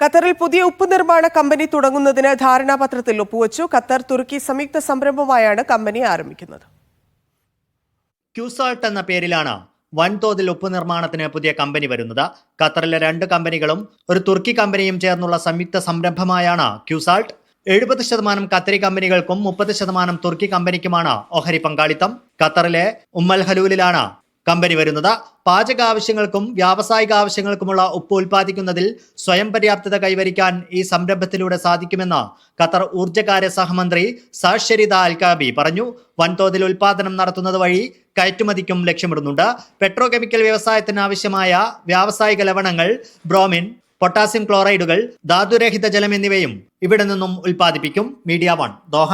ഖത്തറിൽ പുതിയ ഉപ്പ് നിർമ്മാണ കമ്പനി തുടങ്ങുന്നതിന് ധാരണാപത്രത്തിൽ ഒപ്പുവച്ചു. ഖത്തർ തുർക്കി സംയുക്ത സംരംഭമായാണ് കമ്പനി ആരംഭിക്കുന്നത്. ക്യൂസാൾട്ട് എന്ന പേരിലാണ് വൻതോതിൽ ഉപ്പ് നിർമ്മാണത്തിന് പുതിയ കമ്പനി വരുന്നത്. ഖത്തറിലെ രണ്ട് കമ്പനികളും ഒരു തുർക്കി കമ്പനിയും ചേർന്നുള്ള സംയുക്ത സംരംഭമായാണ് ക്യൂസാൾട്ട്. എഴുപത് ശതമാനം ഖത്തറി കമ്പനികൾക്കും മുപ്പത് ശതമാനം തുർക്കി കമ്പനിക്കുമാണ് ഓഹരി പങ്കാളിത്തം. ഖത്തറിലെ ഉമ്മൽ ഹലൂലിലാണ് കമ്പനി വരുന്നത്. പാചക ആവശ്യങ്ങൾക്കും വ്യാവസായിക ആവശ്യങ്ങൾക്കുമുള്ള ഉപ്പ് ഉൽപ്പാദിക്കുന്നതിൽ സ്വയം പര്യാപ്തത കൈവരിക്കാൻ ഈ സംരംഭത്തിലൂടെ സാധിക്കുമെന്ന് ഖത്തർ ഊർജകാര്യ സഹമന്ത്രി സാഷരിത അൽകാബി പറഞ്ഞു. വൻതോതിൽ ഉൽപാദനം നടത്തുന്നത് വഴി കയറ്റുമതിക്കും ലക്ഷ്യമിടുന്നുണ്ട്. പെട്രോ കെമിക്കൽ വ്യവസായത്തിന് ആവശ്യമായ വ്യാവസായിക ലവണങ്ങൾ ബ്രോമിൻ പൊട്ടാസ്യം ക്ലോറൈഡുകൾ ധാതുരഹിത ജലം എന്നിവയും ഇവിടെ നിന്നും ഉൽപ്പാദിപ്പിക്കും. Media one Doha.